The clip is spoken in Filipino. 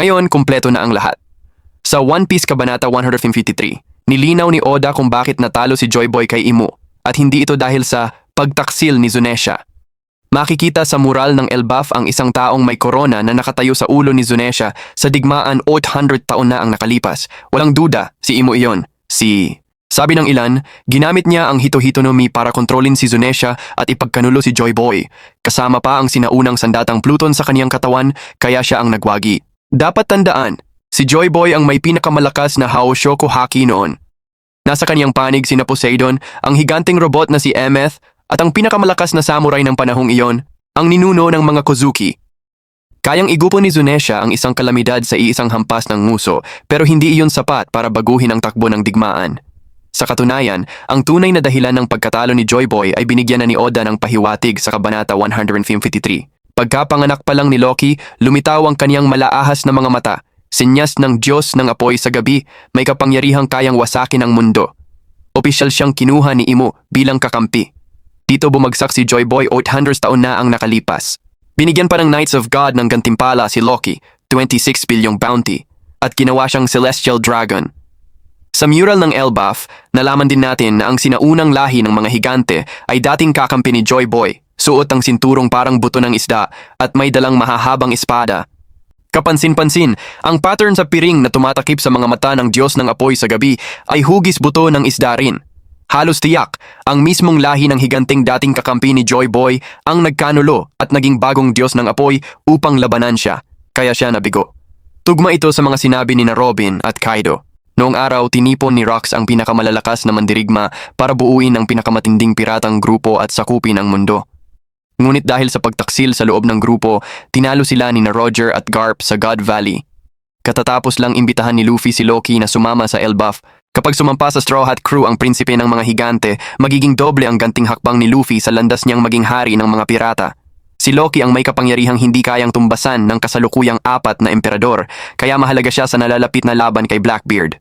Ngayon, kumpleto na ang lahat. Sa One Piece Kabanata 153, nilinaw ni Oda kung bakit natalo si Joy Boy kay Imo at hindi ito dahil sa pagtaksil ni Zunesha. Makikita sa mural ng Elbaf ang isang taong may korona na nakatayo sa ulo ni Zunesha sa digmaan 800 taon na ang nakalipas. Walang duda, si Imo iyon. Si... Sabi ng ilan, ginamit niya ang hito-hito no Mi para kontrolin si Zunesha at ipagkanulo si Joy Boy. Kasama pa ang sinaunang sandatang Pluton sa kaniyang katawan kaya siya ang nagwagi. Dapat tandaan, si Joy Boy ang may pinakamalakas na Haoshoku Haki noon. Nasa kaniyang panig sina Poseidon, ang higanting robot na si Emeth, at ang pinakamalakas na samurai ng panahong iyon, ang ninuno ng mga Kozuki. Kayang igupo ni Zunesha ang isang kalamidad sa iisang hampas ng nguso, pero hindi iyon sapat para baguhin ang takbo ng digmaan. Sa katunayan, ang tunay na dahilan ng pagkatalo ni Joy Boy ay binigyan na ni Oda ng pahiwatig sa Kabanata 153. Pagkapanganak pa lang ni Loki, lumitaw ang kaniyang malaahas na mga mata, sinyas ng Diyos ng apoy sa gabi, may kapangyarihang kayang wasakin ang mundo. Opisyal siyang kinuha ni Imo bilang kakampi. Dito bumagsak si Joy Boy 800 taon na ang nakalipas. Binigyan pa ng Knights of God ng gantimpala si Loki, 26 bilyong bounty, at ginawa siyang Celestial Dragon. Sa mural ng Elbaf, nalaman din natin na ang sinaunang lahi ng mga higante ay dating kakampi ni Joy Boy, suot ang sinturong parang buto ng isda at may dalang mahahabang espada. Kapansin-pansin, ang pattern sa piring na tumatakip sa mga mata ng Diyos ng apoy sa gabi ay hugis buto ng isda rin. Halos tiyak, ang mismong lahi ng higanting dating kakampi ni Joy Boy ang nagkanulo at naging bagong Diyos ng apoy upang labanan siya, kaya siya nabigo. Tugma ito sa mga sinabi ni na Robin at Kaido. Noong araw, tinipon ni Rox ang pinakamalalakas na mandirigma para buuin ang pinakamatinding piratang grupo at sakupin ang mundo. Ngunit dahil sa pagtaksil sa loob ng grupo, tinalo sila ni na Roger at Garp sa God Valley. Katatapos lang imbitahan ni Luffy si Loki na sumama sa Elbaf. Kapag sumampa sa Straw Hat Crew ang prinsipe ng mga higante, magiging doble ang ganting hakbang ni Luffy sa landas niyang maging hari ng mga pirata. Si Loki ang may kapangyarihang hindi kayang tumbasan ng kasalukuyang apat na emperador, kaya mahalaga siya sa nalalapit na laban kay Blackbeard.